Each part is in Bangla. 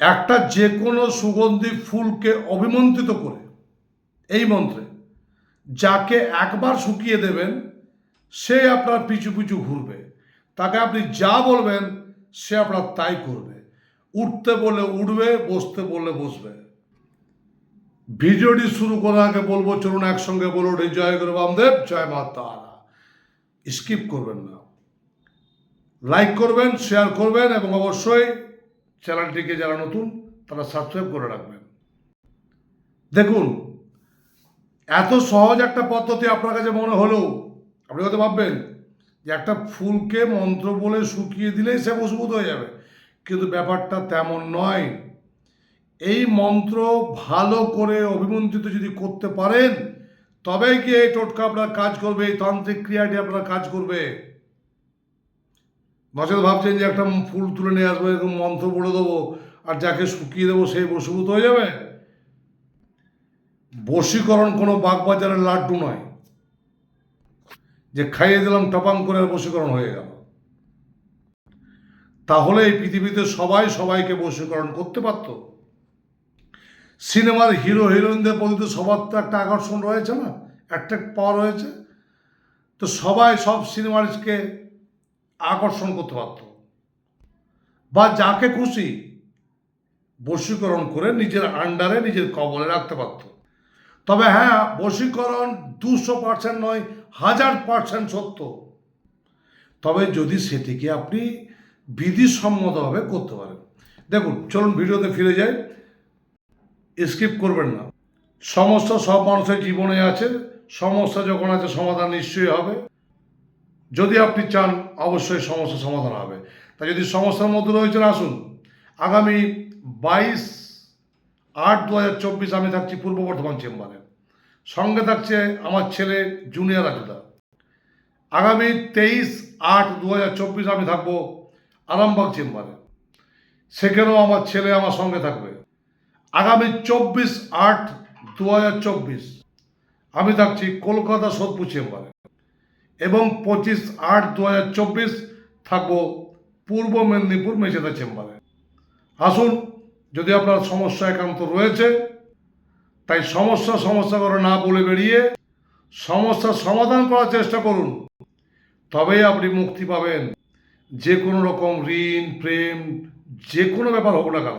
একটা যে কোনো সুগন্ধি ফুলকে অভিমন্ত্রিত করে। এই মন্ত্রে, যাকে একবার শুকিয়ে দেবেন, সে আপনার পিছু পিছু ঘুরবে। তাকে আপনি যা বলবেন, সে আপনার তাই করবে। উঠতে বললে উঠবে, বসতে বললে বসবে। ভিডিওটি শুরু করার আগে বলব, চলুন একসঙ্গে বলো ওঠে জয় গুরু বামদেব, জয় মা তারা। স্কিপ করবেন না। লাইক করবেন, শেয়ার করবেন এবং অবশ্যই চ্যানেলটিকে যারা নতুন, তারা সাবস্ক্রাইব করে রাখবেন। দেখুন, এত সহজ একটা পদ্ধতি আপনার কাছে মনে হলো আপনি হয়তো ভাববেন যে একটা ফুলকে মন্ত্র বলে শুকিয়ে দিলেই সে মজবুত হয়ে যাবে। কিন্তু ব্যাপারটা তেমন নয়। এই মন্ত্র ভালো করে অভিমন্ত্রিত যদি করতে পারেন তবে কি এই টোটকা আপনার কাজ করবে, এই তান্ত্রিক ক্রিয়াটি আপনার কাজ করবে? নচেত ভাবছেন যে একটা ফুল তুলে নিয়ে আসব, এরকম মন্ত্র পড়ে দেবো, আর যাকে শুকিয়ে দেবো সেই বসীভূত হয়ে যাবে? বশীকরণ কোনো বাগবাজারের লাড্ডু নয়। যে খাইয়ে দিলাম, টপাং করে বশীকরণ হয়ে গেল। তাহলে এই পৃথিবীতে সবাই সবাইকে বশীকরণ করতে পারত। সিনেমার হিরো, হিরোইনদের প্রতি তো সবার তো একটা আকর্ষণ রয়েছে না? একটা পাওয়া রয়েছে। তো সবাই সব সিনেমাকে আকর্ষণ করতে পারত। বা যাকে খুশি বশীকরণ করে নিজের আন্ডারে নিজের কবলে রাখতে পারত। তবে হ্যাঁ বশীকরণ দুশো পার্সেন্ট নয়, হাজার পার্সেন্ট সত্য। তবে যদি সেটিকে আপনি বিধিসম্মতভাবে করতে পারেন। দেখুন, চলুন ভিডিওতে ফিরে যাই। স্কিপ করবেন না। সমস্যা সব মানুষের জীবনে আছে সমস্যা যখন আছে সমাধান নিশ্চয়ই হবে। যদি আপনি চান, অবশ্যই সমস্যা সমাধান হবে। তাই যদি সমস্যার মধ্যে রয়েছেন, আসুন। আগামী বাইশ আট দু হাজার চব্বিশ আমি থাকছি পূর্ব বর্ধমান চেম্বারে। সঙ্গে থাকছে আমার ছেলে জুনিয়র রাজুদা। আগামী তেইশ আট দু হাজার চব্বিশ আমি থাকব আরামবাগ চেম্বারে। সেখানেও আমার ছেলে আমার সঙ্গে থাকবে। আগামী চব্বিশ আট দু হাজার চব্বিশ আমি থাকছি কলকাতা সোদপুর চেম্বারে। এবং পঁচিশ আট দু হাজার চব্বিশ থাকব পূর্ব মেদিনীপুর মেচেদা চেম্বারে। আসুন, যদি আপনার সমস্যা একান্ত রয়েছে, তাই সমস্যা সমস্যা করে না বলে বেরিয়ে সমস্যার সমাধান করার চেষ্টা করুন। তবেই আপনি মুক্তি পাবেন। যে কোনো রকম ঋণ, প্রেম, যে কোনো ব্যাপার হোক না কেন।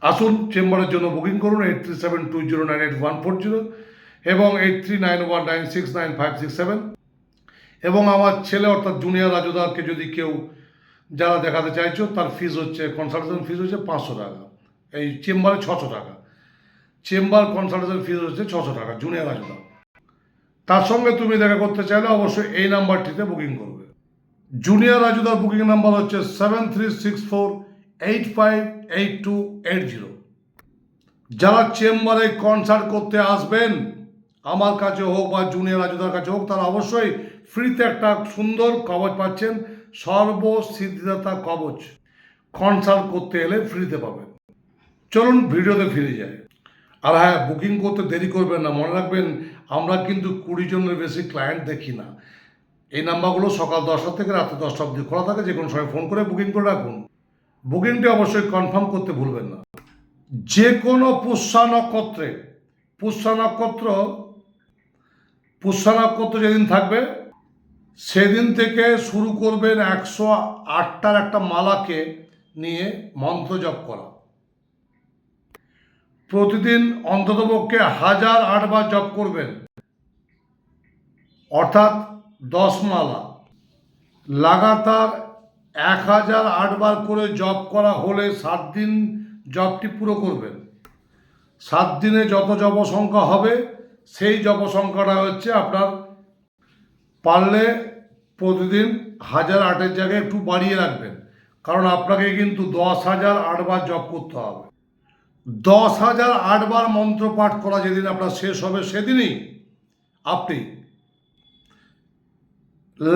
আসুন, চেম্বারের জন্য বুকিং করুন eight three seven two zero nine eight one four zero এবং eight three nine one nine six nine five six seven এবং আমার ছেলে অর্থাৎ জুনিয়র রাজুদারকে যদি কেউ যারা দেখাতে চাইছো, তার ফিস হচ্ছে কনসালটেশন ফিস হচ্ছে পাঁচশো টাকা। এই চেম্বারে ছশো টাকা। চেম্বার কনসালটেশন ফিস হচ্ছে ছশো টাকা জুনিয়র রাজুদা তার সঙ্গে তুমি দেখা করতে চাইলে অবশ্যই এই নাম্বারটিতে বুকিং করবে। জুনিয়র রাজুদার বুকিং নাম্বার হচ্ছে seven three six four eight five eight two eight zero যারা চেম্বারে কনসার্ট করতে আসবেন আমার কাছে হোক বা জুনিয়র রাজুদার কাছে হোক, তারা অবশ্যই ফ্রিতে একটা সুন্দর কবচ পাচ্ছেন। সর্বসিদ্ধিদাতা কবচ কনসাল্ট করতে এলে ফ্রিতে পাবেন। চলুন ভিডিওতে ফিরে যাই। আর হ্যাঁ বুকিং করতে দেরি করবেন না, মনে রাখবেন আমরা কিন্তু কুড়ি জনের বেশি ক্লায়েন্ট দেখি না। এই নাম্বারগুলো সকাল দশটা থেকে রাত্রি দশটা অবধি খোলা থাকে, যে কোনো সময় ফোন করে বুকিং করে রাখুন। বুকিংটি অবশ্যই কনফার্ম করতে ভুলবেন না। যে কোনো পুষ্যা নক্ষত্রে, পুষ্যা নক্ষত্র পুষ্যা যেদিন থাকবে, সেদিন থেকে শুরু করবেন একশো আটটার একটা মালাকে নিয়ে মন্ত্র জপ করা। প্রতিদিন অন্ততপক্ষে হাজার আটবার জপ করবেন। অর্থাৎ দশ মালা। লাগাতার এক হাজার আটবার করে জপ করা হলে সাত দিন জপটি পুরো করবেন। সাত দিনে যত জপ সংখ্যা হবে সেই জপ সংখ্যাটা হচ্ছে আপনার পারলে প্রতিদিন হাজার আটের জায়গায় একটু বাড়িয়ে রাখবেন। কারণ আপনাকে কিন্তু দশ হাজার আটবার জপ করতে হবে। দশ হাজার আটবার মন্ত্র পাঠ করা যেদিন আপনার শেষ হবে, সেদিনই আপনি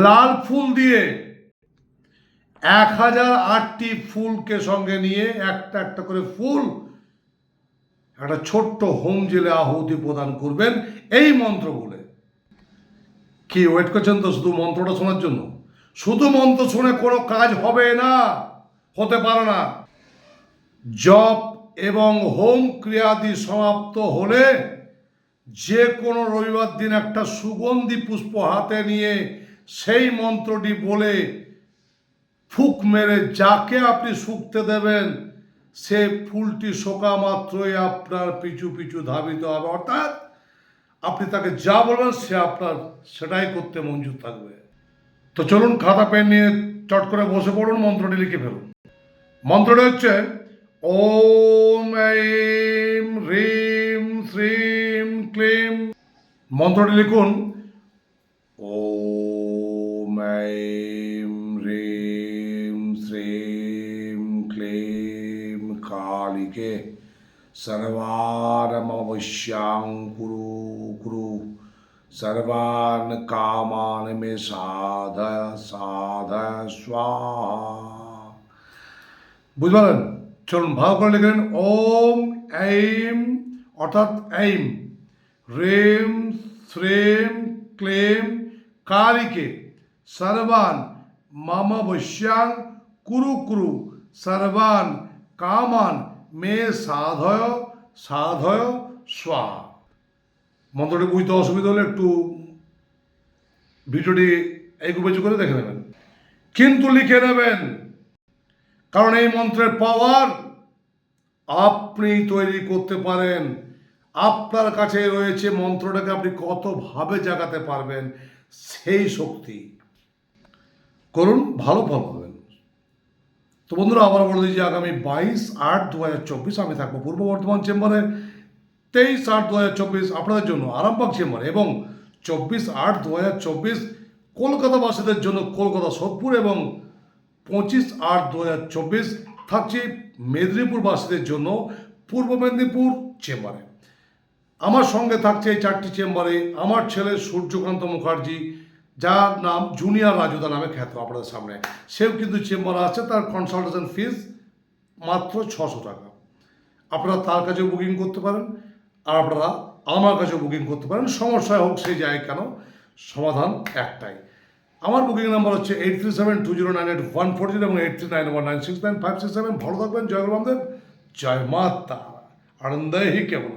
লাল ফুল দিয়ে এক হাজার আটটি ফুলকে সঙ্গে নিয়ে একটা একটা করে ফুল একটা ছোট্ট হোম জেলে আহুতি প্রদান করবেন এই মন্ত্র বলে। কি ওয়েট করছেন তো শুধু মন্ত্রটা শোনার জন্য? শুধু মন্ত্র শুনে কোনো কাজ হবে না, হতে পারে না। জপ এবং হোম ক্রিয়াদি সমাপ্ত হলে যে কোনো রবিবার দিন একটা সুগন্ধি পুষ্প হাতে নিয়ে সেই মন্ত্রটি বলে ফুক মেরে যাকে আপনি শুকতে দেবেন সে ফুলটি শোকা মাত্রই আপনার পিছু পিছু ধাবিত হবে। অর্থাৎ আপনি তাকে যা বলবেন, সে আপনার সেটাই করতে মঞ্জুর থাকবে। তো চলুন খাতা পেন নিয়ে চট করে বসে পড়ুন, মন্ত্রটি লিখে ফেলুন। মন্ত্রটি হচ্ছে, ওম এইম হ্রিম শ্রীম ক্লিম। মন্ত্রটি লিখুন, ওম এইম কালিকে सर्वारमवश्यां कुरु कुरु सर्वान् कामान् मे साधय साधय स्वाहा বুঝলেন চলুন ভালো করে লিখলেন ওম এইম অর্থাৎ এইম রেম শ্রেম ক্লেম কারিকে সর্বান মম বৈশ্যাং কুরু কুরু সর্বান কামান মে সাধয় সাধয় স্বাহা মন্ত্রটি বুঝতে অসুবিধা হলে একটু ভিডিওটি এগুবেজু করে দেখে নেবেন। কিন্তু লিখে নেবেন, কারণ এই মন্ত্রের পাওয়ার আপনি তৈরি করতে পারেন। আপনার কাছে রয়েছে মন্ত্রটাকে আপনি কতভাবে জাগাতে পারবেন সেই শক্তি। করুন, ভালো ফল পাবেন তো বন্ধুরা আবার বলে দিই যে আগামী বাইশ আট দু হাজার চব্বিশ আমি থাকব পূর্ব বর্ধমান চেম্বারে। তেইশ আট দু হাজার চব্বিশ আপনাদের জন্য আরামবাগ চেম্বার এবং চব্বিশ আট দু হাজার চব্বিশ কলকাতাবাসীদের জন্য কলকাতা, সোদপুর এবং পঁচিশ আট দু হাজার চব্বিশ থাকছে মেদিনীপুরবাসীদের জন্য পূর্ব মেদিনীপুর চেম্বারে। আমার সঙ্গে থাকছে এই চারটি চেম্বারে আমার ছেলে সূর্যকান্ত মুখার্জি যার নাম জুনিয়র রাজুদা নামে খ্যাত আপনাদের সামনে। সেও কিন্তু চেম্বারে আছে, তার কনসালটেশন ফিস মাত্র ছশো টাকা। আপনারা তার কাছেও বুকিং করতে পারেন, আর আপনারা আমার কাছেও বুকিং করতে পারেন। সমস্যা হোক সেই যায় কেন, সমাধান একটাই। আমার বুকিং নাম্বার হচ্ছে eight three seven two zero nine eight one four zero এবং eight three nine one nine six nine five six seven ভালো থাকবেন, জয় রামদেব জয় মা তারা আনন্দ হি কেমন?